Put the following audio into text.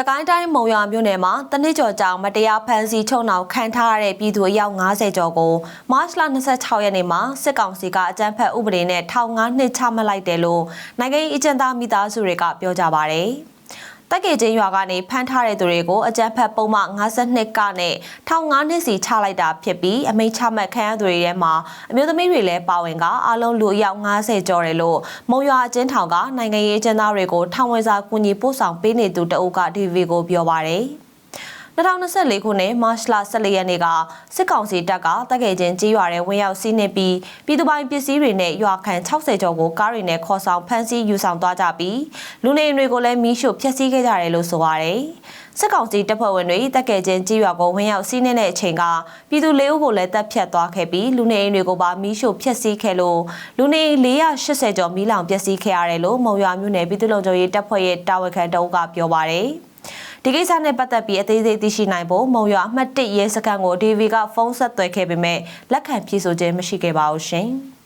စကိုင်းတိုင်းမုံရွာမြို့နယ်မှာတနစ်ကျော်ကြောင်မတရားဖမ်းဆီးချုံနှောင်ခံထားရတဲ့ပြည်သူအယောက်90ကျော်ကိုမတ်လ26ရက်နေ့မှာစစ်ကောင်စီကအကြမ်းဖက်ဥပဒေနဲ့ထောင်9နှစ်ချမှတ်လိုက်တယ်လို့နိုင်ငံရေးအကျဉ်းသားမိသားစုတွေကပြောကြပါဗျ။ တက်ကယ်ချင်းရွာကနေဖမ်းထားတဲ့သူတွေကိုအကြမ်းဖက်ပုံမှ52ကနဲ့ထောင်9နှစ်စီချလိုက်တာဖြစ်ပြီးအမိန့်ချမှတ်ခံရသူတွေထဲမှာအမျိုးသမီးတွေလည်းပါဝင်ကအလုံးလူအယောက်90ကျော်တယ်လို့မုံရွာအကျဉ်းထောင်ကနိုင်ငံရေးအကျဉ်းသားတွေကိုထောင်ဝင်စာကူညီပို့ဆောင်ပေးနေသူတအုပ်က DV ကိုပြောပါရယ် 2024ခုနှစ်မတ်လ14ရက်နေ့ကစစ်ကောင်စီတပ်ကတပ်ငယ်ချင်းကြီးရွာတဲ့ဝင်ရောက်စီးနင်းပြီးပြည်သူပိုင်ပစ္စည်းတွေနဲ့ရွာခံ60ကျော်ကိုကားတွေနဲ့ခေါ်ဆောင်ဖမ်းဆီးယူဆောင်သွားကြပြီးလူနေအိမ်တွေကိုလည်းမီးရှို့ဖျက်ဆီးခဲ့ကြတယ်လို့ဆိုပါတယ်။စစ်ကောင်စီတပ်ဖွဲ့ဝင်တွေတပ်ငယ်ချင်းကြီးရွာကိုဝင်ရောက်စီးနင်းတဲ့အချိန်ကပြည်သူလေးဦးကိုလည်းတပ်ဖြတ်သွားခဲ့ပြီးလူနေအိမ်တွေကိုပါမီးရှို့ဖျက်ဆီးခဲ့လို့လူနေအိမ်480ကျော်မီးလောင်ပျက်စီးခဲ့ရတယ်လို့မုံရွာမြို့နယ်ပြည်သူ့လုံခြုံရေးတပ်ဖွဲ့ရဲ့တာဝန်ခံတအုပ်ကပြောပါတယ်။ ဒီကိစ္စနဲ့ပတ်သက်ပြီးအသေးစိတ်သိရှိနိုင်ဖို့မုံရွာအမှတ်1ရဲစခန်းကို DV ကဖုန်းဆက်သွယ်ခဲ့ပေမဲ့လက်ခံဖြေဆိုခြင်းမရှိခဲ့ပါဘူးရှင်။